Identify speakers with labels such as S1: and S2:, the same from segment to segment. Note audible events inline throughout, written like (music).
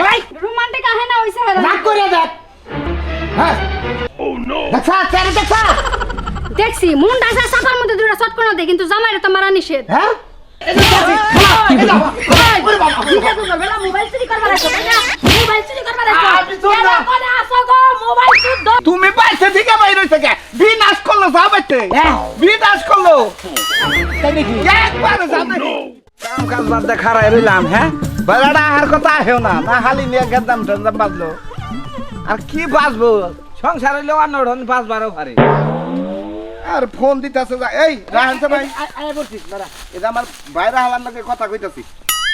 S1: ভাই।
S2: রোমান্টিক আহে না হইছে
S3: রাগ করে দেখ হ্যাঁ দেখা
S2: দেখছি মুন্ডা সাপার মধ্যে দুটা শট করে দেয় কিন্তু জামাইরা তো মারা নিষেধ।
S3: হ্যাঁ?
S4: তুমি বাইসে থেকে বাইর হইছে কে? বিনাশ করল যাবেতে
S3: হ্যাঁ।
S4: বিনাশ করল। একবার যাবে। কাম কাজ বাদ দেখা রাই রইলাম হ্যাঁ? বেলাটা আর কথা আহেও না না হালি নিয়ে গেদাম টেনজাম বাজলো। আর কি বাজবো? সংসার হইলেও আর নড়ন বাজবারও পারে। আর ফোন দিতেছে যা। এই রাহান ভাই।
S3: আয় বলছি দাদা
S4: এটা আমার বাইরে হালার লগে কথা কইতাছি।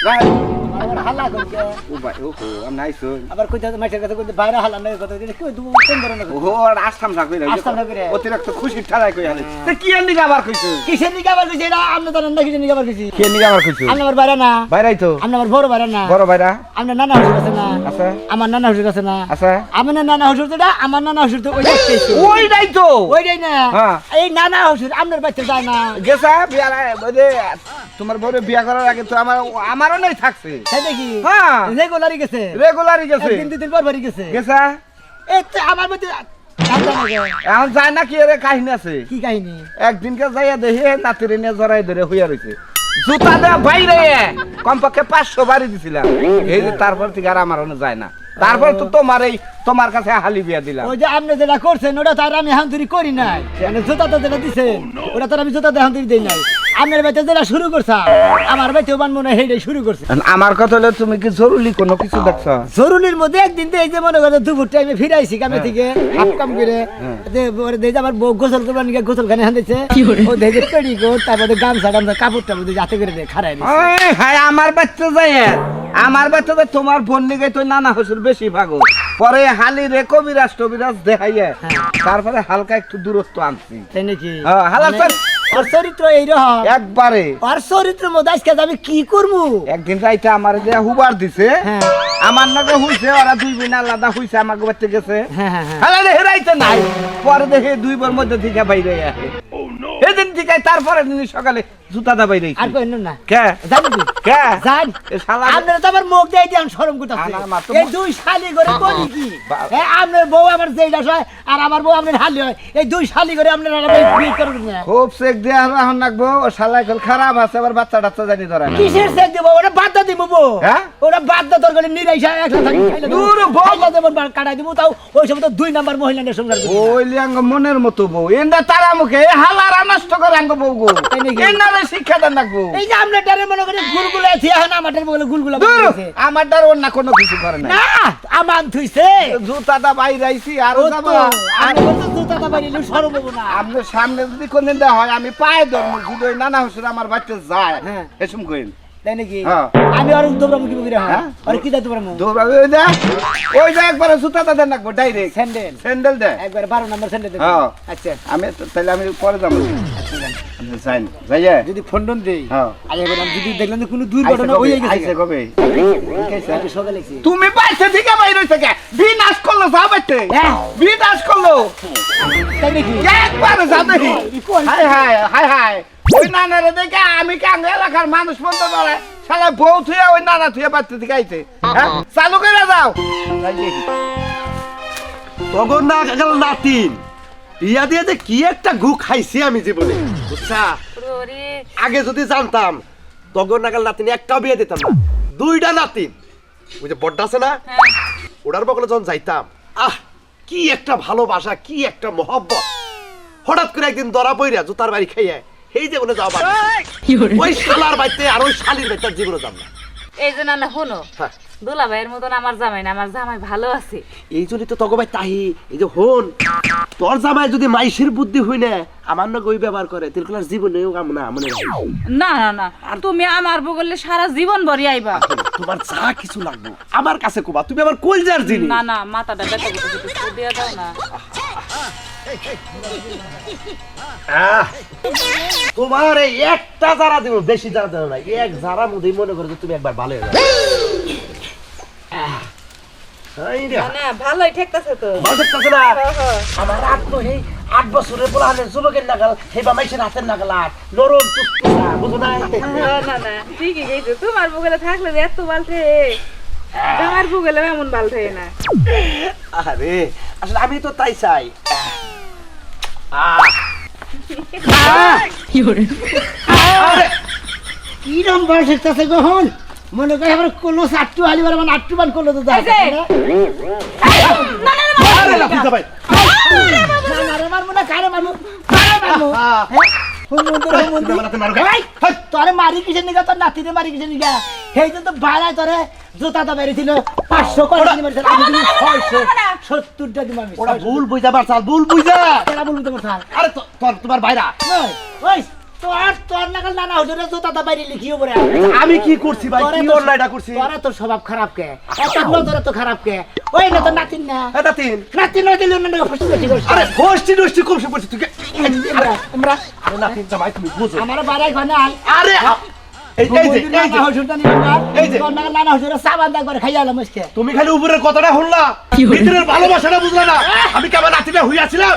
S4: রাহান।
S3: আবার হাল্লা করছে
S4: ও ভাই ও হো আমি আইছো
S3: আবার কইতে মাছের কথা কইতে বাইরে হাল্লা নাই কথা কেউ দু কোন ধরনের
S4: ও আর থাকবে না
S3: আস্তাম থাকবে
S4: অতিরিক্ত খুশি ঠাড়াই কই হালে তে কি এর নিগা আবার কইছো
S3: কিসের নিকে আবার কইছে এটা আপনি জানেন না কিসের নিকে আবার কইছি
S4: কি নিগা আবার কইছো
S3: আপনি আমার বাইরে না
S4: বাইরাই তো
S3: আপনি আমার বড় বাইরে না
S4: বড় বাইরা
S3: আপনার নানা হুজুর আছে না
S4: আছে
S3: আমার নানা হুজুর আছে না
S4: আছে
S3: আপনার নানা হুজুর তো আমার নানা হুজুর তো ওই দেখতেছি
S4: ওইটাই তো
S3: ওইটাই না। এই নানা হুজুর আপনার বাচ্চা যায় না
S4: গেছা বিয়ার তোমার বউরে বিয়া করার আগে তো আমার আমারও নাই থাকছে
S3: তাই দেখি।
S4: হ্যাঁ।
S3: রেগুলারই গেছে।
S4: রেগুলারই গেছে।
S3: একদিন দুদিন পর পরই গেছে।
S4: গেছা
S3: এই তো আমার মধ্যে
S4: এখন যায় না কি এর কাহিনী আছে?
S3: কি কাহিনী?
S4: একদিনকে যাইয়া দেখি নাতিরে নিয়ে জড়াই ধরে হইয়া রয়েছে জুতা দেওয়া বাইরে কমপক্ষে পাঁচশো বাড়ি দিছিলাম। এই যে তারপর থেকে আর আমার যায় না। তারপর তো তোমার এই তোমার কাছে হালি বিয়া দিলাম।
S3: ওই যে আপনি যেটা করছেন ওটা তার আমি তৈরি করি নাই। মানে জুতা তো যেটা দিছেন ওটা তার আমি জুতা তৈরি দিই নাই। আপনার যেটা শুরু করছে আমার বাচ্চা বান মনে হয় সেইটাই শুরু করছে।
S4: আমার কথা হলো তুমি কি জরুরি কোনো কিছু দেখছ?
S3: জরুরির মধ্যে একদিন তো এই যে মনে করো দুপুর টাইমে ফিরাইছি কামে থেকে হাফ কাম করে। যে পরে দেখি আমার বউ গোসল করবার নিয়ে গোসল খানে হান্দিছে ও দেখে পেড়ি গো তারপরে গামছা গামছা কাপড়টা মধ্যে যাতে করে দেয় খারাই।
S4: হ্যাঁ আমার বাচ্চা যায় আমার বাচ্চা তো তোমার বোন নিগে তো নানা হসুর বেশি ভাগো। পরে হালি রে কবিরাজ টবিরাজ দেখাইয়া তারপরে হালকা একটু দূরত্ব আনছি।
S3: তাই নাকি?
S4: হ্যাঁ, হালাল
S3: ওর চরিত্র
S4: একবারে।
S3: আর চরিত্রের মধ্যে আজকে আমি কি করব?
S4: একদিন রাইতে আমার যে হুবার দিছে
S3: হ্যাঁ।
S4: আমার নাকি হইছে ওরা দুই বোন আলাদা হইছে আমাকে বাচ্চা গেছে।
S3: হ্যাঁ হ্যাঁ হ্যাঁ।
S4: দেখে রাইতে নাই। পরে দেখে দুই বোন মধ্যে থেকে বাইরে আসে সেদিন থেকে তারপরে দিন সকালে জুতা দা বাইরে
S3: আর কই না।
S4: কে?
S3: জানি কি?
S4: কে?
S3: জান।
S4: এ শালা
S3: আপনারা তো আমার মুখ দিয়ে দিয়ে শরম করতেছে এই দুই শালি করে বলি কি? হ্যাঁ আপনার বউ আমার যেইটা হয় আর আমার বউ আপনার হালি হয়। এই দুই শালি করে আপনারা বিয়ে করবেন না
S4: খুব চেক দিয়ে রাখুন রাখব। ও শালা এখন খারাপ আছে আবার বাচ্চা টাচ্চা জানি ধরা
S3: কিসের দিব? ওটা বাদ দিব বউ।
S4: হ্যাঁ?
S3: ওটা বাদ দা তোর গলে নিরাইসা একলা থাকি খাইলে
S4: দূর বউ।
S3: দেবো, বা- কাটাই দিব। তাও ওই সময় তো দুই নাম্বার মহিলা নিয়ে সংসার
S4: ওই লিয়াঙ্গ মনের মতো বউ। এন্ডা তারা মুখে হালারা নষ্ট করে আঙ্গ বউগো।
S3: তাই
S4: শিক্ষা দেন রাখব
S3: এই যে আমরা ডারে মনে করি গুলগুলা এখন আমাদের বলে গুলগুলা
S4: আমার ডার অন্য কোনো কিছু করে না
S3: না আমার থুইছে।
S4: জুতাটা বাইরে আইছি আর
S3: ও
S4: যাব।
S3: আমি জুতাটা বাড়িলে সরব না।
S4: আপনার সামনে যদি কোনদিন হয় আমি পায়ে যদি না নানা হুসুর আমার বাচ্চা যায়
S3: হ্যাঁ।
S4: এসম কইন।
S3: তাই নাকি
S4: হ্যাঁ।
S3: আমি আর দৌড়াবো কি করে
S4: হ্যাঁ?
S3: আর কি
S4: দৌড়াবে ওই দে ওই যে একবার জুতাটা দেন রাখব ডাইরেক্ট
S3: স্যান্ডেল
S4: স্যান্ডেল দে
S3: একবার বারো নাম্বার স্যান্ডেল
S4: হ্যাঁ।
S3: আচ্ছা
S4: আমি তাহলে আমি পরে যাব
S3: যদি ফোন টোন দেই
S4: হ্যাঁ।
S3: যদি দেখলাম যে কোনো দুর্ঘটনা? হয়ে গেছে
S4: কবে? তুমি পাইছে থেকে বাইরে থেকে বিনাশ করল যাবে
S3: হ্যাঁ।
S4: বিনাশ করল
S3: তাই নাকি
S4: একবার যাবে হাই হাই হাই হাই ওই নানারে দেখে আমি কাঙ্গ এলাকার মানুষ বলতে পারে? শালা বউ থুয়ে ওই নানা থুয়ে বাচ্চা থেকে আইছে। হ্যাঁ? চালু করে যাও
S1: তখন না কাকাল নাতিন ইয়া দিয়ে যে কি একটা গু খাইছি আমি জীবনে। বুঝছা? আগে যদি জানতাম তখন নাকাল নাতিন একটাও বিয়ে দিতাম। না দুইটা নাতিন ওই যে বড্ডা আছে না? ওটার বকলে যখন যাইতাম আহ কি একটা ভালোবাসা কি একটা মহব্বত। হঠাৎ করে একদিন ধরা পইরা জুতার বাড়ি খাইয়া এই যে বলে যাওয়া বাড়ি। ওই শালার বাড়িতে আর ওই শালির আর জীবনে যাব না।
S5: এই যে না হনো
S1: হ্যাঁ।
S5: দুলা ভাইয়ের মতন আমার জামাই না আমার জামাই ভালো আছে।
S1: এই জন্যই তো তগো ভাই তাহি। এই যে হন তোর জামাই যদি মাইসের বুদ্ধি হই না আমার না ওই ব্যবহার করে। তিলকুলার জীবনেও কাম না মনে
S5: না না না। তুমি আমার বগলে সারা জীবন ভরি আইবা।
S1: তোমার যা কিছু লাগবে আমার কাছে কোবা। তুমি আমার কলজার জিনিস।
S5: না না মাথাটা ব্যথা করতে একটু দাও না।
S1: তোমার এই একটা যারা দিব বেশি যারা দেবে না। এক যারা মনে করো তুমি একবার ভালো হয়ে যাবে। আহ, এই রে,
S5: না ভালোই ঠেকতেছে তো।
S1: ভালো দেখতেছে না? আমার রাত তো এই আট বছরের বলা হলে যুবকের নাগাল হেবা মাইসের হাতের নাগাল আট নরম বুঝো
S5: না? না না ঠিকই গেছো তোমার থাকলে যে এত বালতে আমার বুগলে এমন বালতে না।
S1: আরে আসলে আমি তো তাই চাই।
S3: বয়স হচ্ছে গহন মনে করে আবার কোনো আটটু হালি বার মানে আটটু বার করল তো হ্যাঁ?
S1: কে?
S3: তোরে মারি কিসের নিগা তোর নাতিরে মারি কিসের নিগা সেই জন্য বাড়ায় জুতা তো মেরেছিল পাঁচশো আমি সত্তরটা দিন
S1: ওরা ভুল বুঝা পারছাল ভুল বুঝা।
S3: কেনা বলব তোমার স্যার
S1: আরে তোর তোমার বাইরা
S3: ওই, ওই তোর তোর নাগাল নানা হুজুরে জুতা তো বাইরে লিখিও বলে।
S1: আমি কি করছি ভাই? কি
S3: তো-
S1: অন্যায়টা করছি?
S3: তোরা তোর স্বভাব খারাপ কে? তোরা তো খারাপ কে? ওই না তোর নাতিন না। নাতিন। দিলে করছিস
S1: আরে কমছে তুই
S3: আমরা আমরা
S1: আরে জামাই তুমি বুঝো।
S3: আমার বাড়াই ঘনে
S1: আরে তুমি খালি উপরের কথাটা শুনলা। ভিতরের ভালোবাসাটা বুঝলা না। আমি কেমন আমার নাতিটা হইয়াছিলাম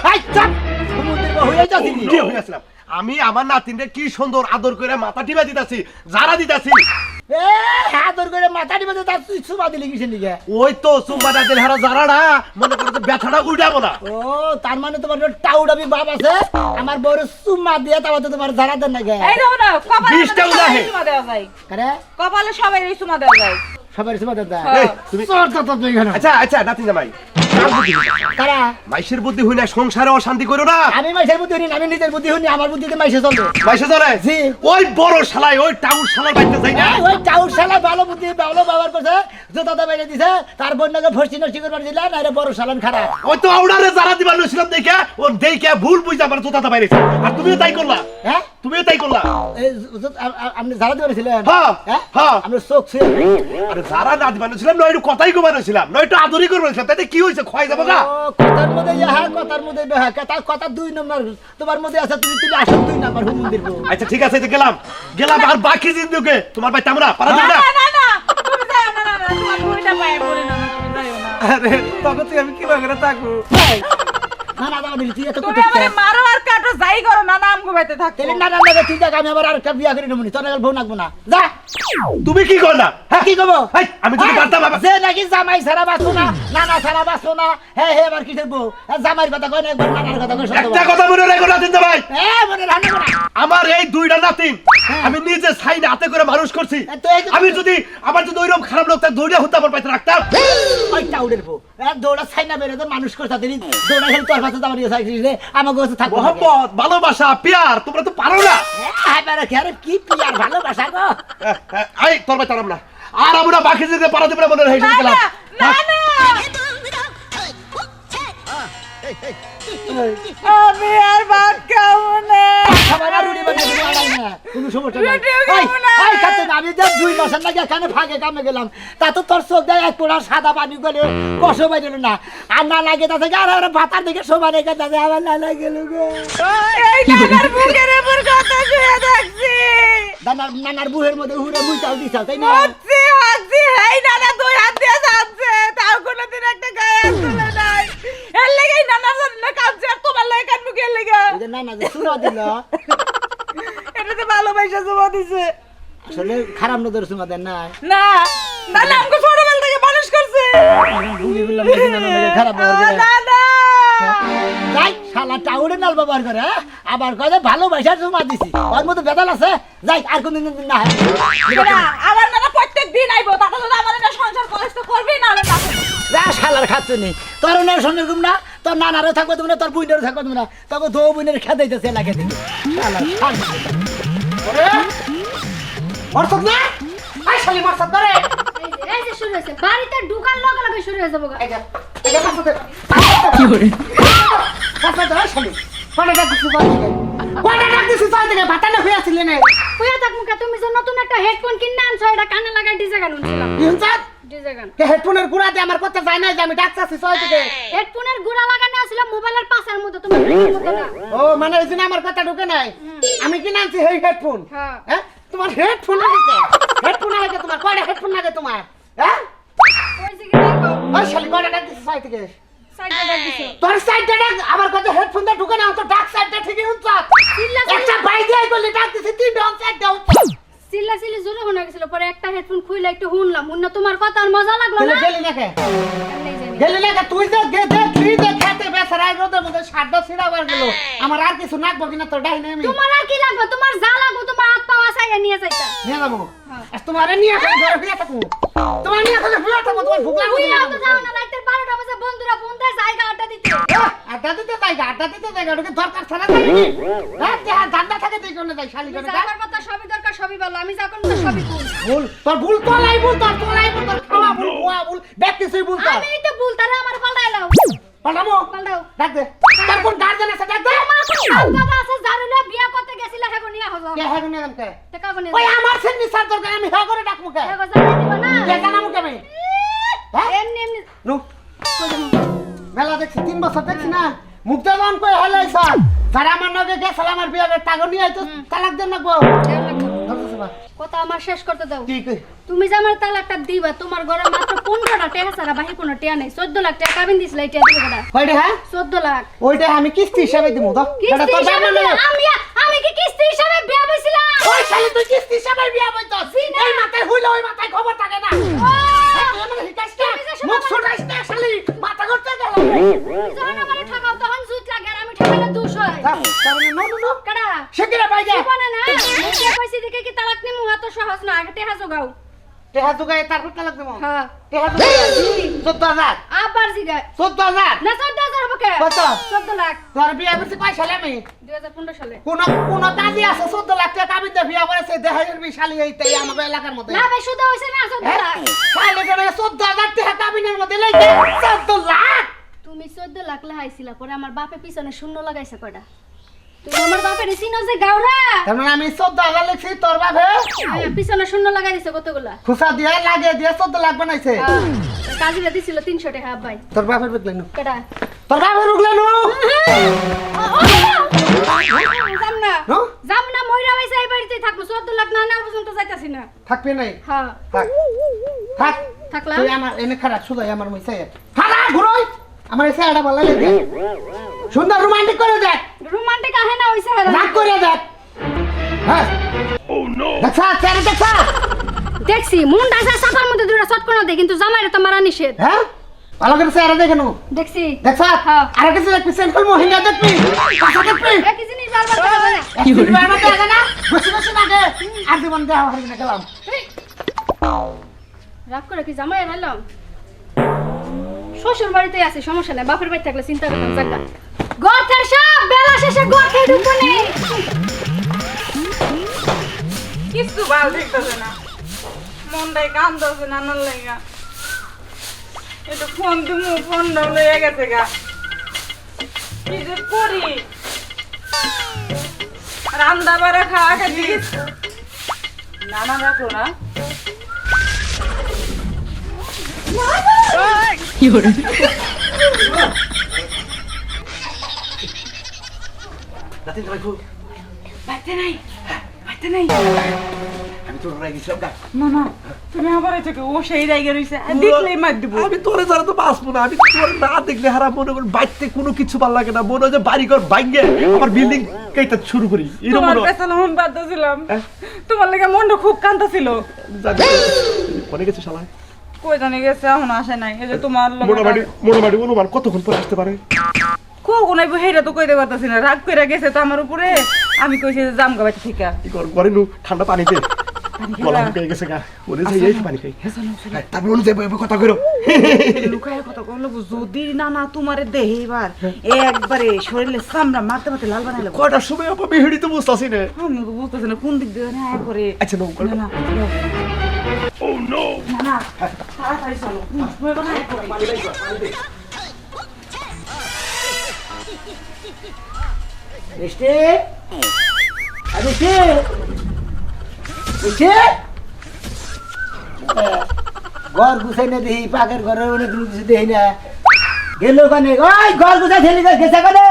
S1: আমি আমার নাতিনটা কি সুন্দর আদর করে মাথা টিপা দিতাছি যারা দিতাছি। ওই তো সুম্বাটা দিল হারা যারাটা মনে করো ব্যথাটা না
S3: ও তার মানে তোমার টাউডাবি বাপ আছে আমার বড় সুম্মা দিয়ে তারপর তো তোমার জারা দেন না গে
S5: এই দেখো না কপালে
S1: বিশটা
S5: সবাই
S1: উদাহে।
S5: চুমা দেওয়া যায়। কপালে সবাই দেওয়া
S1: তুমি আচ্ছা আচ্ছা নাতিন জামাই। কার মাইশের বুদ্ধি হই না সংসারে অশান্তি করো না।
S3: আমি মাইসের বুদ্ধি হইনি আমি নিজের বুদ্ধি হইনি আমার বুদ্ধিতে মাইসে চলবে।
S1: মাইশে ধরে
S3: জি।
S1: ওই বড় শালাই ওই টাউন শালার বাড়িতে যাই না।
S3: ওই টাউর শালা ভালো বুদ্ধি ভালো ব্যবহার করছে জুতাটা বাইরে দিছে তার বন্যাকে ফসি নষ্টি করবার দিলে না বড় শালান খারাপ
S1: ওই তো আউডারে যারা দিবার লইছিলাম দেখে ও দেখে ভুল বুঝা আমার জোতাটা বাইরেছে আর তুমিও তাই করলা?
S3: হ্যাঁ?
S1: তুমিও তাই করলা?
S3: এই জুত- আ- আ- আপনি জারা দিয়েছিলেন
S1: হ্যাঁ, হ্যাঁ।
S3: আপনি চোখ ছুঁয়ে
S1: আরে যারা না দিবার লইছিলাম নয় একটু কথাই কবার লইছিলাম নয় একটু আদরই করবার লইছিলাম তাতে কি হয়েছে খয় যাব না
S3: কথার মধ্যে ইহা কথার মধ্যে বেহা কথা কথা দুই নম্বর তোমার মধ্যে আছে তুমি তুমি আসো দুই নম্বর হুমুন্দির দিব।
S1: আচ্ছা ঠিক আছে এই গেলাম। গেলাম আর বাকি জিন্দুকে তোমার ভাই তামরা পারা
S5: না।
S1: না
S5: না না তুমি যাও না না না তোমার বইটা পায়ে পড়ে না
S4: আরে তখন তুই আমি কীভাবে করে থাকব?
S3: না না দাও তুই এত
S5: তুমি আমারে মারো আর কাটো যাই করো না নাম গোবাইতে থাকো।
S3: তাহলে না না না তুই দেখ আমি আবার আরেকটা বিয়া করে নেবনি তোর বউ নাকবো না। যা।
S1: তুমি কি করলা হ্যাঁ?
S3: কি করব?
S1: আমি যদি
S3: হ্যাঁ,
S1: পারতাম বাবা।
S3: যে নাকি জামাই ছাড়া বাঁচবো না নানা ছাড়া বাঁচবো না হে হে এবার কিসের বউ? হ্যাঁ, কথা কয় না একবার নানার কথা কয়
S1: একটা কথা মনে রেখো নাতিন ভাই।
S3: হ্যাঁ মনে রান্না করা
S1: আমার এই দুইটা নাতিন আমি নিজে সাইন হাতে করে মানুষ করছি।
S3: হ্যাঁ,
S1: আমি যদি আমার যদি ওইরকম খারাপ লোক তার দৌড়ে হতে আমার পাইতে রাখতাম।
S3: ওই টাউডের বউ। হ্যাঁ, দৌড়া ছাইনা বেরো তো মানুষ করতে তিনি দৌড়া খেলে তোর পাশে দাঁড়িয়ে চাইছিস রে আমার কাছে থাকব
S1: মোহাম্মদ ভালোবাসা পেয়ার তোমরা তো পারো না
S3: হ্যাঁ, এবারে কি আরে কি পিয়ার ভালোবাসা গো
S1: হ্যাঁ, হ্যাঁ, এই তোর ভাই তারাম না আর আমরা বাকি যেতে পারা দেবে না মনে গেলাম
S5: না না আমি আর ভাত খাব না
S3: খাবার আর না, কোনো সমস্যা নাই। আমি যে দুই মাসের নাকি এখানে ফাঁকে কামে গেলাম তা তো তোর চোখ দেয় এক পোড়া সাদা পানি গেলে কষো বাইল না। আর না লাগে আর আর ভাতার দিকে সমান রেখে তাতে আমার না লাগে গো
S5: এই নানার বুকের উপর কথা শুয়ে থাকছি।
S3: নানার নানার বুহের মধ্যে হুড়ে মুইটাও দিছাও তাই না?
S5: হচ্ছে হচ্ছে। এই নানা দুই হাত দিয়ে যাচ্ছে। তাও কোনোদিন একটা গায়ে হাত তুলে নাই। এর লেগে এই নানার জন্য কাঁদছে আর তোমার লেগে কাঁদবো কে লেগে?
S3: যে নানা যে সুরা দিল।
S5: এটা তো ভালোবাসা জমা দিছে।
S3: আসলে খারাপ নজর সুমা দেন না
S5: না নানা আমাকে ছোটবেলা থেকে মানুষ করছে।
S3: ভুলি বললাম নানা খারাপ ব্যবহার
S5: না না
S3: যাই শালা টাউরে নাল ব্যবহার করে হ্যাঁ? আবার কয়ে জমা দিছি। ওর মধ্যে বেদাল আছে? যাই আর কোনদিন না হয়।
S5: আমার নানা প্রত্যেক দিন আইবো। যদি আমার এটা সংসার কষ্ট করবেই
S3: শালার খাচ্ছে নি। তোর না সঙ্গে ঘুম না তোর নানারও থাকব তুমি না তোর বুইনেরও থাকব তুমি না। তবে দো বুইনের খেতে দিতেছে এলাকা থেকে শালার মরসদ না? আই শালি মরসদ করে
S2: এই যে শুরু হয়েছে বাড়িতে ঢুকার লগে লগে শুরু হয়ে যাব গা।
S3: এই যে এই যে মরসদ কি করে মরসদ হয় শালি। কোনে ডাক দিছিস তাই থেকে কোনে ডাক দিছিস তাই থেকে ভাতালে হয়ে আসলে না
S2: থাক মুখে তুমি যে নতুন একটা হেডফোন কিনে আনছো এটা কানে লাগাই ডিজে গান শুনছিলাম।
S3: হেডফোনের গুড়া দিয়ে আমার কথা যায় না যে আমি ডাক ছয় থেকে
S2: হেডফোনের গুড়া লাগানো ছিল মোবাইলের পাশের মধ্যে না।
S3: ও মানে এই জন্য আমার কথা ঢুকে নাই। আমি কি নামছি হেই হেডফোন।
S2: হ্যাঁ।
S3: হ্যাঁ? তোমার হেডফোন লাগে হেডফোন লাগে তোমার? কয়টা হেডফোন লাগে তোমার? হ্যাঁ?
S2: কইছে কি দেখো?
S3: ওই শালি কয়টা ডাক দিছিস ছয় থেকে?
S2: ডাক
S6: তোর সাইডটা ডাক আমার হেডফোন ঢুকে না তো ডাক সাইডটা ঠিকই
S2: চিল্লা
S6: একটা বাই দিয়ে করলি ডাক দিছি তিন ডাউন সাইডটা
S2: চিল্লা চিল্লি জোরে শোনা গেছিল পরে একটা হেডফোন খুইলে একটু শুনলাম শুনে তোমার কথা আর মজা লাগল না?
S6: গেলি না কে গেলি না কে তুই যে গে দে তুই যে খেতে বেসারাই রোদের মধ্যে সাতটা ছিড়াবার গেল। আমার আর কিছু নাকবো কিনা তোর ডাই নেই আমি।
S2: তোমার আর কি লাগবে? তোমার যা লাগবে তোমার হাত পা আসাইয়া নিয়ে যাইতা
S6: নিয়ে যাব। আর তোমার নিয়ে আসলে ঘরে ফিরে থাকব। তোমার নিয়ে আসলে ফিরে থাকব তোমার ভুক লাগবে
S2: তুই
S6: না
S2: তো যাও না রাতের 12টা বাজে বন্ধুরা ফোন দেয় জায়গা আড্ডা দিতে।
S6: আড্ডা দিতে যাই আড্ডা দিতে যাই ওটাকে দরকার ছাড়া? হ্যাঁ ধান্দা থাকে তুই কোনে যাই শালি করে
S2: সবই দরকার। সবই ভালো আমি যা করব সবই ভুল।
S6: ভুল? তোর ভুল তোলাই ভুল তোর তোলাই ভুল তোর খাওয়া ভুল খোয়া ভুল দেখতে সেই ভুল তোর।
S2: আমি তো ভুল তারে আমার পাল্টাইলাও
S6: পাঠাবো
S2: পাল্টাও।
S6: ডাক দে। তার কোন গার্জেন আছে? ডাক দে।
S2: আমার কোন দাদা আছে জারুলে বিয়া করতে গেছিল হেগো নিয়া হলো
S6: কে হ্যাঁ নিয়ে কে?
S2: টাকা বনে
S6: ওই আমার সেমনি সার দরকার আমি হ্যাঁ করে ডাকবো কে?
S2: হেগো জানাই দিবা না।
S6: কে জানাব কে আমি? হ্যাঁ?
S2: এমনি এমনি
S6: নু মেলা দেখছি তিন বছর দেখছি না। মুক্তা জন কই হলে স্যার যারা আমার নগে গেছিল আমার বিয়ে টাকা নিয়ে আইতো তালাক দেন
S2: লাগবো। কথা আমার শেষ করতে দাও।
S6: ঠিক
S2: তুমি যে আমার তালাকটা দিবা তোমার ঘরে মাত্র পনেরোটা টেহা ছাড়া বাহি কোনো টেয়া নেই। চোদ্দ লাখ টাকা কাবিন দিছিল এই টেয়া দিবে
S6: কয়টা হ্যাঁ?
S2: চোদ্দ লাখ।
S6: ওইটা আমি কিস্তি হিসাবে দিব তো এটা দাম না
S2: আমি আমি কি কিস্তি হিসাবে বিয়া বইছিলাম
S6: ওই শালি তুই কিস্তি হিসাবে বিয়া বইতো এই মাথায় হইল ওই মাথায় খবর থাকে না। No no no.
S2: কারা?
S6: সেকিরা ভাই যা
S2: জীবনে না? বিয়া কইছি দেখে কি তালাক নিমু? এত সহজ না। আগে টেহা জোগাও
S6: টেহা দুগায় তারপর তালাক দেবো
S2: হ্যাঁ।
S6: টেহা দুগায় চোদ্দ
S2: আবার জিগায়।
S6: চোদ্দ
S2: না চোদ্দ হাজার হবে কে?
S6: কত?
S2: চোদ্দ লাখ।
S6: তোর বিয়া করছি কয় সালে আমি?
S2: দুই হাজার পনেরো সালে।
S6: কোন কোন দাদি আছে চোদ্দ লাখ টাকা আমি দিয়ে বিয়া করেছে দেহাইয়ের বিশালি এইটাই আমাদের এলাকার মধ্যে।
S2: না
S6: হ্যাঁ?
S2: লাখ?
S6: করে টাকা কাবিনের মধ্যে
S2: তুমি চোদ্দ লাখ লাগাইছিলা পরে আমার বাপে পিছনে শূন্য লাগাইছে কয়টা? তুমি আমার বাপের চিনো যে গাওরা।
S6: তার মানে আমি চোদ্দ হাজার লিখছি তোর বাপে
S2: পিছনে শূন্য লাগাই দিছে কতগুলা?
S6: খুসা দিয়ে লাগে দিয়ে চোদ্দ লাখ বানাইছে।
S2: কাজিরা দিছিল তিনশো টাকা ভাই।
S6: তোর বাপের বুঝলেন
S2: কেটা
S6: তোর বাপের বুঝলেন
S2: যাম না। না? ভাই বাড়িতে থাকব। লাখ না না পর্যন্ত যাইতাছি না।
S6: থাকবি নাই?
S2: হ্যাঁ।
S6: থাক। থাক।
S2: থাকলাম।
S6: তুই আমার এনে খারাপ শুধাই আমার মইছে খারা ঘুরোই। আমার এসে এটা ভালো লাগে। সুন্দর রোমান্টিক করে দেখ।
S2: রোমান্টিক আহে না ওইসে
S6: রাগ করে দেখ। হ্যাঁ। দেখা চেহারা দেখা
S2: দেখছি মুন্ডা আছে সাফার মধ্যে দুটা শট করে দেয় কিন্তু জামাইরা তো মারা নিষেধ।
S6: হ্যাঁ? ভালো করে চেহারা দেখে নো।
S2: দেখছি।
S6: দেখা
S2: হ্যাঁ।
S6: আর কিছু দেখবি সেন্ট্রাল মহিলা দেখবি। পাশা দেখবি।
S2: একই জিনিস বারবার করা না।
S6: কি হলো আমাকে আগে না। বসে বসে লাগে আর জীবন দেওয়া হারি না গেলাম।
S2: রাগ করে কি জামাই এলাম? শ্বশুর বাড়িতে আছে সমস্যা নাই বাপের বাড়ি থাকলে চিন্তা করতাম জায়গা গর্তের সব বেলা শেষে গর্তে ঢুকবো নে
S5: কিছু ভালো দেখতেছে না। মনটাই কান কান্দছে নানার লেগা একটু ফোন দিমু ফোন লইয়া গেছে গা। কি যে করি? রান্দা বাড়া খাওয়া খাচ্ছি নানা রাখল না? বাড়িতে নাই
S1: আমি তোর রাই গেছিলাম গা
S5: না না তুমি আবার এসে ও সেই জায়গায় রয়েছে। দেখলেই মার দিব।
S1: আমি তোরে ছাড়া তো বাঁচবো না। আমি তোর না দেখলে হারা মনে করি কোনো কিছু ভালো লাগে না। মনে হয় যে বাড়ি ঘর ভাঙ্গে আমার বিল্ডিং কেটে শুরু করি। এরকম
S5: তোমার
S1: মন
S5: বাধ্য ছিলাম
S1: হ্যাঁ?
S5: তোমার লেগে মনটা খুব কান্তা ছিল।
S1: জানি। না। মনে শালা
S5: কই জানি গেছে এখন আসে নাই। এই যে তোমার
S1: মোটামুটি মোটামুটি অনুমান কতক্ষণ পরে আসতে পারে?
S5: কখন আইবো হেরা তো কইতে পারতাছি না। রাগ কইরা গেছে তো আমার উপরে। আমি কইছি যে জাম গাবাইতে ঠিকা
S1: কি কর ঠান্ডা পানিতে
S5: পানি
S1: গলা গেছে গা হচ্ছে এই পানি খাই তারপর অনুযায়ী বই- বই কথা করো
S5: লুকায় কথা কইলো যদি না না তোমারে দেহে এবার একবারে শরীরে চামড়া মারতে মারতে লাল বানাইলো
S1: কয়টার সময় আপা বিহেড়ি তো বুঝতেছি না
S5: আমি তো বুঝতেছি না কোন দিক দিয়ে না করে
S1: আচ্ছা নো
S5: না না না না তাড়াতাড়ি চলো তুমি বানাই করে
S6: মিষ্টি আর মিষ্টি মিষ্টি ঘর গুছাই না দেখি পাকের ঘরের অনেক কিছু দেখি না। গেল কানে ওই ঘর গুছাই ঠেলি গেছে কানে।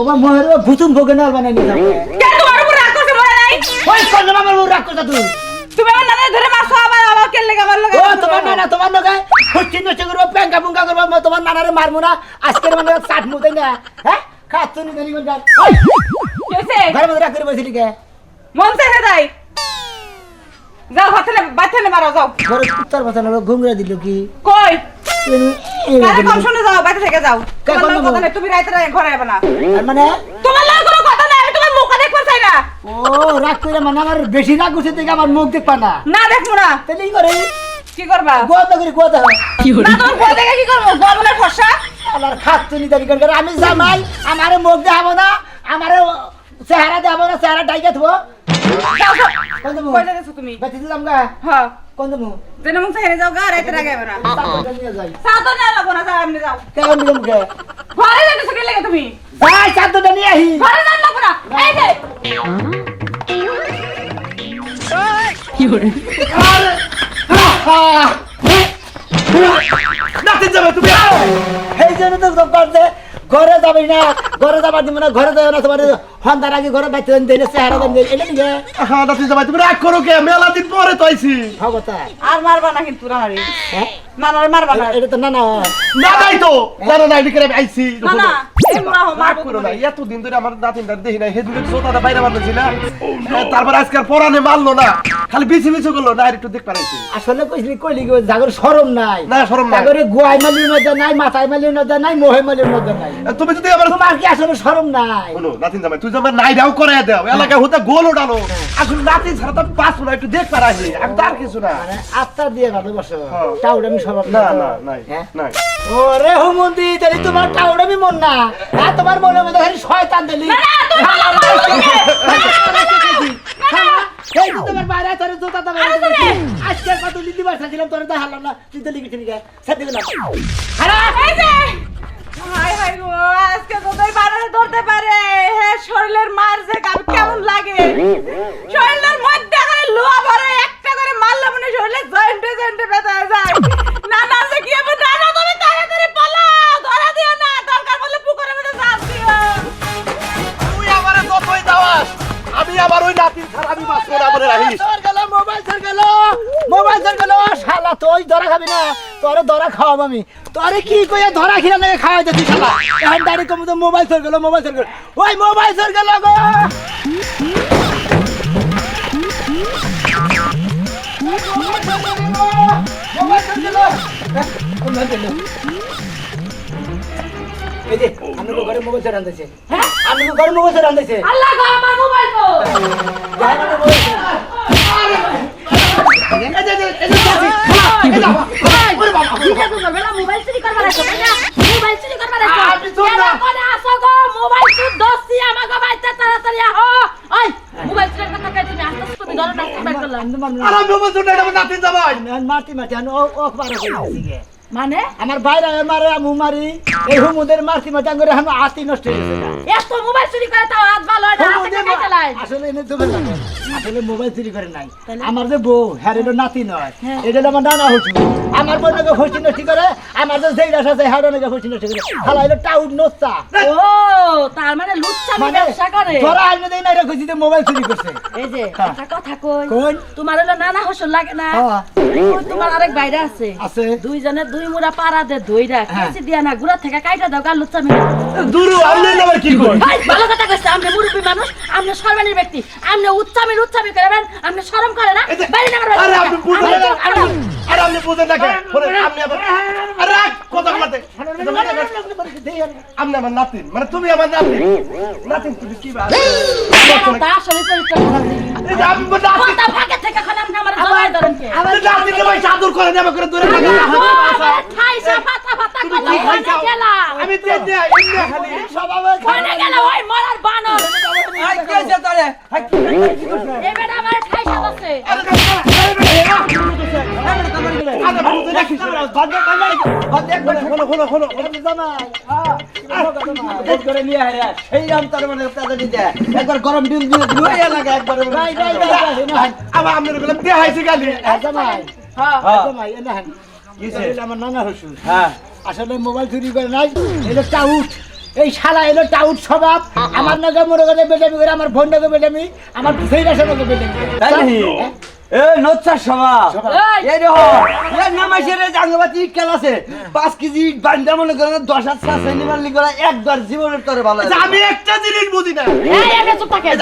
S6: ওবা মহের ভুতুম ভোগে না বানাই নিয়ে যাবে।
S5: কে তোমার উপর রাগ মনে নাই?
S6: ওই করতা তুই
S5: তুমি। আমার নানা ধরে মারছো আবার আবার কেন লেগে আমার লগে?
S3: ও তোমার নানা তোমার নগে হচ্ছি নচ্ছে করব প্যাঙ্কা পুঙ্কা করব তোমার নানারে মারবো না আজকের মানে চাট মুতাই না হ্যাঁ খাচ্ছ নি জানি কোনটা
S5: কি
S3: ঘরের মধ্যে রাখ করে বসে লিখে
S5: মন চাইছে তাই যাও হাতে বাচ্চা মারো যাও
S3: ঘরে কুত্তার কথা না ঘুমরা দিল কি
S5: কই
S3: দিল।
S5: কম শুনে যাও বাইরে থেকে যাও তোমার
S3: কোন
S5: কথা? নাই তুমি রাইতে রাইতে ঘরে যাবে না
S3: আর মানে
S5: তোমার লগে কোনো কথা নাই আমি তোমার মুখ দেখতে চাই না
S3: ও রাগ করে মানে আমার বেশি রাগ উঠে থেকে আমার মুখ দেখবা না
S5: না দেখব না
S3: তাহলে কি করে
S5: কি করবা?
S3: গোয়াতে করে গোয়াতে হয়।
S5: না ঘর দেখে কি করব? ফসা?
S3: আমার জানি কোনটা আমি জামাই আমারে মুখ দেখাবো না আমারে চেহারা দেখাবো না চেহারা ডাইকা থবো দেবো?
S5: কই তুমি?
S3: বেঁচে দিলাম গা।
S5: হ্যাঁ
S3: কোন দেবো?
S5: জেনে মুখ চাইলে যাও গা রাইতে রাগে যাবে না।
S3: চাকরিটা নিয়ে যাই।
S5: সাত না লাগবো না যাও এমনি যাও।
S3: কেমন দিলাম গে?
S5: ঘরে যাইতেছো কি লাগে তুমি?
S3: যাই চাদরটা নিয়ে আহি।
S5: ঘরে যান লাগবো না। এই যে।
S1: নাতিন যাবে তুমি।
S3: এই জন্য তো তো করছে ঘরে যাবি না ঘরে যাবার দিব না ঘরে যাবে না তোমার হন্দার আগে ঘরে বাইতে দেন দিলে চেহারা দেন দিলে এটা নিয়ে
S1: হ্যাঁ নাতিন যাবে। তুমি রাগ করো কে? মেলা দিন পরে তো আইছি।
S3: ভগতা
S5: আর মারবা না কিন্তু রানারি।
S3: হ্যাঁ?
S5: না না মারবা না।
S3: এটা তো না না
S1: না নাই তো। না না না এদিকে আমি আইছি।
S5: না না
S1: এতদিন ধরে আমার নাতিনটা দেখি না হেদুরে সোতাটা বাইরে মারতেছি না তারপর আজকাল পরানে মারলো না। খালি বিছি বিছি করল না একটু দেখ পারাইছি
S3: আসলে কইলি কইলি গো জাগর শরম নাই।
S1: না, শরম নাই।
S3: জাগরে গোয়াই মালির মধ্যে নাই মাথায় মালির মধ্যে নাই মোহে মালির মধ্যে নাই।
S1: তুমি যদি আমার
S3: তোমার কি আসলে শরম নাই?
S1: শোনো নাতিন জামাই তুই আমার নাই দাও। করে দাও এলাকা হতে গোল ওঠানো আসলে নাতিন ছাড়া তো বাঁচবো না একটু দেখ পারাইছি আর তার কিছু না।
S3: মানে আত্মা দিয়ে ভালোবাসো।
S1: হ্যাঁ।
S3: টাউডামি স্বভাব
S1: না না নাই
S3: হ্যাঁ?
S1: নাই।
S3: ওরে হুমন্দি তাহলে তোমার টাউডামি মন না? আর তোমার মনের মধ্যে খালি শয়তান দিলি।
S5: না, না, তুমি ভালো
S3: এই তোমার বাইরে তোর জুতা দাম আজকে কত লিখতে পারছিলাম তোর দেখালাম না। তুই তো লিখেছিলি গে সাথে গেলাম
S5: এই যে! হাই হাই গো আজকে কোথায় বানারে ধরতে পারে। শরীরের মার যে কাম কেমন লাগে। শরীরের মধ্যে করে লোহা ভরে একটা করে মারলে মনে শরীরে জয়েন্টে জয়েন্টে ব্যথা যায়। না না যে কি হবে
S1: আমি আবার ওই নাতিন ছাড়া আমি বাঁচবো না বলে রাখিস
S3: গেল মোবাইল তোর গেল মোবাইল তোর গেল। শালা তুই ধরা খাবি না তোরে ধরা খাওয়াবো আমি। তোরে কি কইয়া ধরা খিরা লাগে খাওয়াই দিতি শালা? এখন ডাইরেক্ট কম মোবাইল তোর গেল মোবাইল তোর গেল। ওই মোবাইল তোর গেল গো। মোবাইল তোর গেল মোবাইল গেল এই যে আমি ঘরে মোবাইল তোর আনতেছে হ্যাঁ? আমি ঘরে মোবাইল তোর আনতেছে
S5: আল্লাহ গো
S2: মানে
S3: আমার বাইরে মারে, আমু মারি, এই হুমুদের মারতি আঙ্গুরে আমি আতি নষ্ট হয়ে গেছে।
S2: এত মোবাইল চুরি করে তাও হাত ভালো হয় না হাতে
S3: হুমুদের
S2: চালায়?
S3: আসলে এনে তুমি জানো, আসলে মোবাইল চুরি করে নাই। আমার যে বউ হ্যাঁ এটা নাতি নয়।
S2: হ্যাঁ।
S3: এটা আমার নানা হচ্ছে আমার বোন নাকি হস্তি নষ্টি করে আমার যে যেই রাস আছে হ্যাঁ নাকি হস্তি নষ্টি করে। হালা এটা টাউট নোচ্চা।
S2: ও তার মানে লুচ্চামি ব্যবসা করে।
S3: ধরা আইনে দেই না এটা মোবাইল চুরি করছে।
S2: এই যে
S3: হ্যাঁ।
S2: একটা কথা কই।
S3: কোন
S2: তোমার হলো নানা হসল লাগে না?
S3: হ্যাঁ।
S2: তোমার আরেক বাইরে আছে।
S3: আছে।
S2: দুইজনে দুই মুড়া পাড়া দে
S3: হ্যাঁ।
S2: কেসি দিয়া না গুড়া থেকে কাইটা দাও গাল লুচ্চামি না।
S1: দুরু আমি আবার কি করি
S2: ভাই ভালো কথা কইছে আপনি মুরব্বী মানুষ আপনি সম্মানের ব্যক্তি। আপনি উচ্চামি উচ্চামি করবেন আপনি শরম করে না বাইরে না
S1: আরে আপনি বুঝেন না আরে আপনি বুঝেন না আপনি আবার আরে কথা বলতে আপনি আমার নাতিন মানে তুমি আমার নাতিন নাতিন তুমি কি
S2: তা আসলে চরিত্র কথা থেকে এখন আপনি আমার জবাই ধরেন কে
S1: নাতিনকে ভাই সাদর করে দেবে করে দূরে থাকে
S2: খাইছা ফাতা ফাতা
S1: তুমি
S2: কথা
S1: কি
S2: কইনে
S1: খাইছাও?
S2: গেলা
S1: আমি দিয়ে দিয়ে এমনি খালি
S2: কইনে গেলা ওই মরার বানর এ বেটা আমার খাইছা আছে
S1: আরে আরে বুঝে রাখিস হলো হলো হলো
S4: একবার গরম ডিম দিয়ে একবার
S1: আবার আপনার গালি।
S3: আমার নানা হসুর
S4: হ্যাঁ।
S3: আসলে মোবাইল চুরি করে নাই টাউট। এই শালা এলো টাউট স্বভাব। আমার নাকি মনে করে বেটামি করে আমার বোন নাকি বেটামি আমার সেই রাসা নাকি? বেটামি?
S6: এ নচ্ছার সভা।
S7: এই,
S6: এই এর নামাইছে রে জাঙ্গবাতি খেল আছে। পাঁচ কেজি বান্দা মনে করেন দশ হাত সাত সেন্টিমিটার লিগরা একবার জীবনের তরে ভালো
S1: আচ্ছা, আমি একটা জিনিস বুঝি না।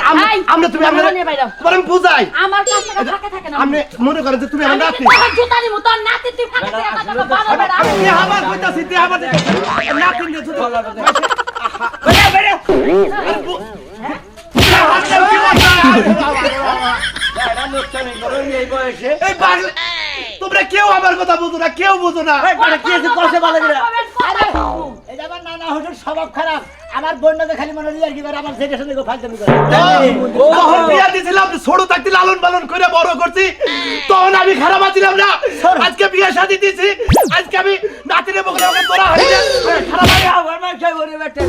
S1: আম-
S7: এই,
S1: আমরা তুমি আমরা। তোমার আমি বুঝাই।
S7: আমার কাছ থেকে থাকে না।
S1: আপনি মনে করেন যে তুমি আমার নাতি
S7: আমার জুতা নিবো, তোর নাতি তুই ফাঁকে থেকে কথা বল, বেড়া।
S1: আমি আমার কইতাছি তে আমার নাতি নিয়ে শুধু (laughs)
S6: এই বয়সে
S1: এই পাগল তোমরা কেউ আমার কথা বুঝো না কেউ বুঝো না।
S6: কি আছে কষে ভালো করে
S7: করে।
S3: এই আমার নানা হুজুর স্বভাব খারাপ। আমার বোনটাকে খালি মনে হয় কি আমার ছেলের সঙ্গে ফাইজলামি করে।
S1: তখন বিয়া দিয়েছিলাম ছোট থাকতে লালন পালন করে বড় করছি। তখন আমি খারাপ আছিলাম না। আজকে বিয়ে শাদি দিয়েছি আজকে আমি নাতিরে বকলে আমাকে তোরা খারাপ আগে
S6: আমার করে বেটে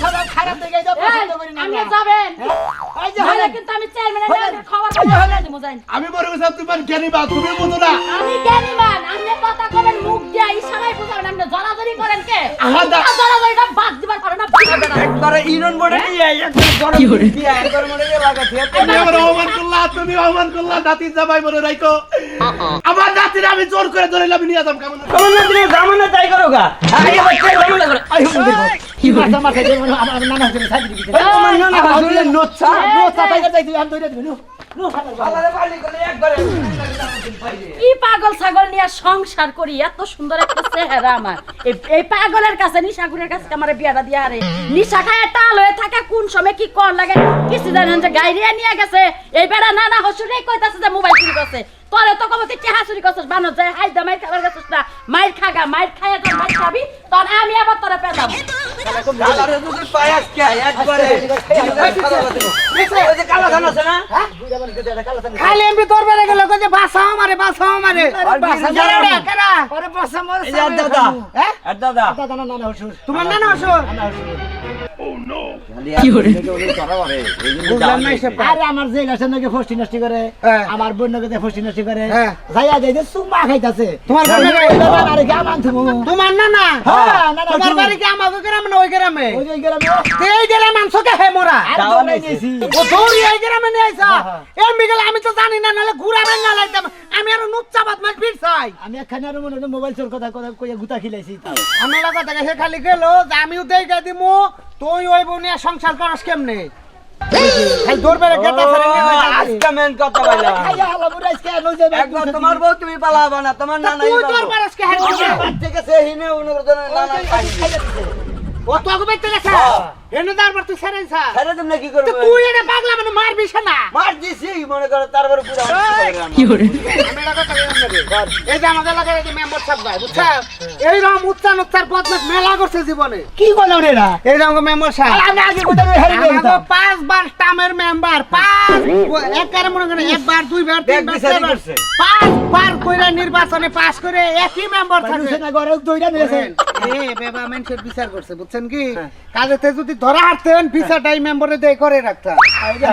S3: স্বভাব খারাপ দেখে পছন্দ করি না
S7: আপনি যাবেন।
S3: এই যে হলেন।
S7: কিন্তু আমি চেয়ারম্যানের মেয়েকে খবর দেবো, যাইন।
S1: আমি মনে করছিলাম তোমার জ্ঞানী বা তুমি বুঝো না।
S7: আমি জ্ঞানীমান, আপনি কথা কবেন মুখ দিয়া, ইশারায় বুঝাবেন, আপনি জড়াজড়ি করেন কে?
S1: দা-
S7: জড়াজড়িটা বাদ দিবার পারে না, বেড়া।
S6: একবারে ইনন বড়ে নিয়ে একবার গরম দিয়ে একবার মনে লাগাতে
S1: তুমি আমার অপমান করলা তুমি অপমান করলা নাতির জামাই মনে রাখো আমার নাতির আমি জোর করে ধরে আমি নিয়ে যাম কেমন
S6: না তুমি তাই করো গা। বাচ্চা করো
S3: আমার নানা
S6: নোচ্ছা
S3: আমি ধরে দিবি নো।
S7: কি পাগল ছাগল নিয়ে সংসার করি, এত সুন্দর একটা চেহারা আমার। এই- পাগলের কাছে, নিশাগুরের কাছে আমার বিয়াটা দিয়া আরে। নিশা খায় টাল হয়ে থাকে, কোন সময় কি কর লাগে। কিছু জানেন যে গাইরিয়া নিয়ে গেছে। এই বেড়া না না হসুরে কইতাছে যে মোবাইল চুরি করছে। তোরে তো কবে তুই চেহা চুরি করছিস বানো যায় হাই দা মাইর খাবার গেছিস না। মাইর খাগা মাইর খাইয়া তোর মাইর খাবি তখন আমি আবার তোরে পেলাম
S6: আলাদা যদি পায়াস কে একবারে ওই যে কালা ধান আছে না
S3: খালি এমপি তোর বেড়ে গেল কই যে বাসাও মারে মারে
S6: দাদা
S3: হ্যাঁ
S6: আর দাদা
S3: দাদা না নানা হুজুর তোমার নানা হুজুর আমার ফষ্টি নষ্টি করে। যাইয়া
S6: তোমার না না তোমার বাড়ি কি আমাকে গ্রামে ওই গ্রামে?
S3: ওই গ্রামে।
S6: এই গ্রামে হে মোরা? ও দৌড়ি এই গ্রামে নিয়ে আইসা? মিগেল আমি তো জানি না নাহলে ঘুরাবে না লাইতাম। আমি আর নুচ্চাবাদ মাছ ভিড় চাই।
S3: আমি একখানে আর মনে মোবাইল চোর কথা কথা কইয়া গুতা খিলাইছি।
S6: আমার থেকে সে খালি গেল যে আমিও দেই দিমু। তুই ওই বনিয়া সংসার করস কেমনে?
S4: মেন তোমার বউ তুমি পালাবা না তোমার নানা
S6: তুই দৌড় এনে তারপর তুই যা
S4: ছেড়ে তুমি কি করবে?
S6: তুই এটা পাগলা মানে মারবি না।
S4: মার দিছি মনে করো তারপরে পুরো
S6: আমি লাগা তাকে এমনি এই যে আমাদের লাগা এই যে মেম্বার সাহেব ভাই বুঝছ? এই রকম উচ্চান উচ্চার বদমাস মেলা করছে জীবনে।
S3: কি করলাম রে না
S6: এই রকম মেম্বার সাহেব।
S3: আমি আগে কোথায় হেরে
S6: আমাকে
S3: গেলাম
S6: পাঁচবার টামের মেম্বার পাঁচ একবারে মনে করেন একবার দুইবার তিনবার চারবার,
S4: করছে।
S6: পাঁচবার কইরা নির্বাচনে পাস করে একই মেম্বার থাকে।
S3: না ঘরে দইরা নিয়েছে
S6: এ বেবা মানুষের বিচার করছে বুঝছেন কি? কাজেতে যদি ধরা হারতেন বিচারটাই মেম্বারে দিয়ে করে রাখতাম।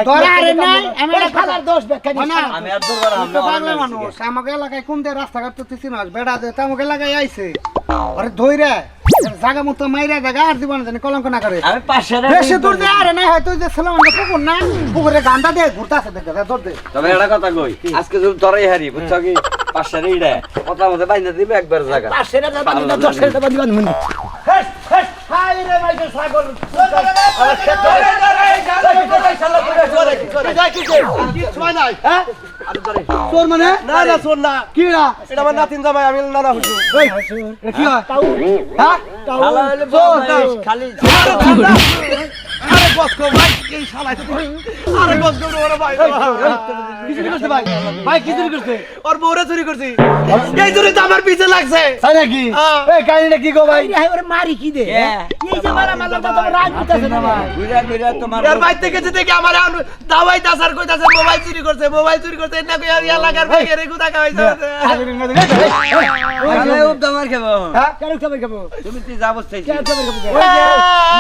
S6: ধরা হারে নাই আমি
S3: খাবার দোষ ব্যাখ্যা
S6: হয় না?
S4: আমি আর দরবার আমরা
S6: পাগলা মানুষ আমাকে এলাকায় কোন দিয়ে রাস্তাঘাট তো তুই চিনস বেড়া দে আমাকে এলাকায় আইছে। আরে ধইরা জায়গা মতো মাইরা জায়গা আর জীবন জানি কলঙ্ক না করে।
S4: আমি পাশে
S6: বেশি দূর দিয়ে আরে নাই হয়তো যে ছেলে মানুষ পুকুর না পুকুরে গান্দা দিয়ে ঘুরতে আছে দেখে দৌড় দে।
S4: তবে একটা কথা কই আজকে যদি তোরাই হারি বুঝছ কি? পাশে রে কথা মতো বাইন্দা দিবে একবার জায়গা
S3: দিবা মনে হাই রে মাইকে ছাগল
S6: তোর মানে?
S1: না না শোন না।
S6: কি না
S1: এটা আমার নাতিন জামাই আমি নানা হুজুর।
S6: কি হয়?
S3: হ্যাঁ?
S4: খালা
S1: আরে বস কো ভাই এই শালাই আরে ওরে ভাই
S3: কি চুরি ভাই। ভাই কি চুরি করছে।
S1: ওর বউরে চুরি করছি। এই জন্য তো আমার পিছে লাগছে।
S3: তাই নাকি?
S1: হ্যাঁ।
S3: এই কাহিনীটা কি গো ভাই? ওরে মারি কি দে? এই যে মারা তো রাগ উঠতেছে না ভাই।
S4: ঘুরা ঘুরা তোমার
S1: এর বাইর থেকে যেতে কি আমার দাওয়াই দাসার কইতাছে মোবাইল চুরি করছে মোবাইল চুরি করছে। গুদা
S4: খাব।
S3: হ্যাঁ? কেন খাবে খাব?
S4: তুমি তুই যাব চাইছি
S3: কেন খাবে খাব?
S4: ওই যে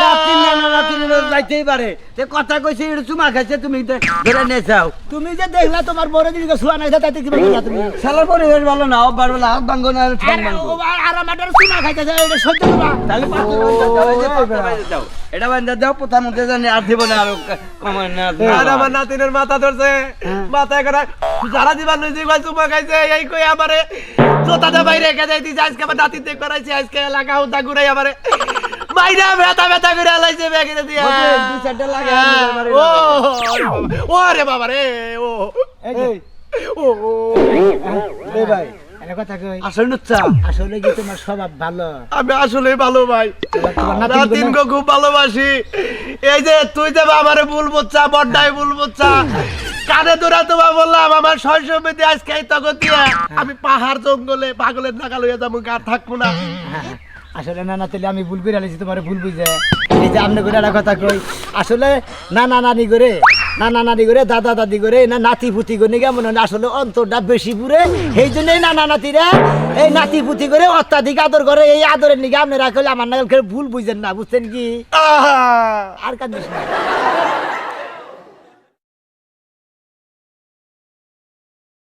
S4: নাতিন নানা নাতিন যাইতেই পারে। তে কথা কইছে এটা চুমা খাইছে তুমি ধরে যাও।
S3: তুমি যে দেখলা তোমার বড় দিদিকে শুয়া নাই তাতে কি বললা তুমি?
S4: শালার পরিবেশ ভালো না অব্বার বেলা হাত ভাঙ্গো না ঠ্যাং
S3: আর
S4: ভাঙ্গো
S3: খাইতেছে এটা সহ্য করবা।
S4: তাহলে পাঁচ টাকা দাও,
S8: এটা জানি আর দিব না আর কমায় না
S1: আর আমার নাতিনের মাথা ধরছে। মাথায় করে নই দিবা চুমা খাইছে এই কই আমারে? জোতাতে বাইরে রেখে যাই দিছে আজকে আমার নাতিতে করাইছে আজকে এলাকা হুদা ঘুরাই আমারে। মাইরা ব্যথা ব্যথা করে আলাইছে ব্যাগে দিয়ে।
S8: দুই চারটা লাগে, মারি
S1: ও রে বাবা রে ও।
S3: এই
S1: ও
S3: এই ভাই
S8: আসল
S3: কি তোমার স্বভাব ভালো?
S1: আমি আসলে ভালো ভাই।
S3: তোমার নাতিন
S1: নাতিন গো খুব ভালোবাসি। এই যে তুই যে আমারে ভুল বুঝছা বড্ডাই ভুল বুঝছা। কানে দূরা তোমার বললাম আমার শৈশবে আজকে তখন দিয়ে আমি পাহাড় জঙ্গলে পাগলের নাগাল হয়ে যাব গা থাকব না।
S3: আসলে না না তাহলে আমি ভুল করে তোমার ভুল বুঝে। এই যে আপনি করে কথা কই আসলে না না নানি করে না না নানি করে দাদা দাদি করে না নাতি পুতি করে কেমন আসলে অন্তরটা বেশি পুরে। এই জন্যই না না নাতিরা এই নাতি পুতি করে অত্যাধিক আদর করে এই আদরের নিকে আপনারা করলে আমার নাগাল ভুল বুঝেন না বুঝছেন কি! আর কান্দিস না।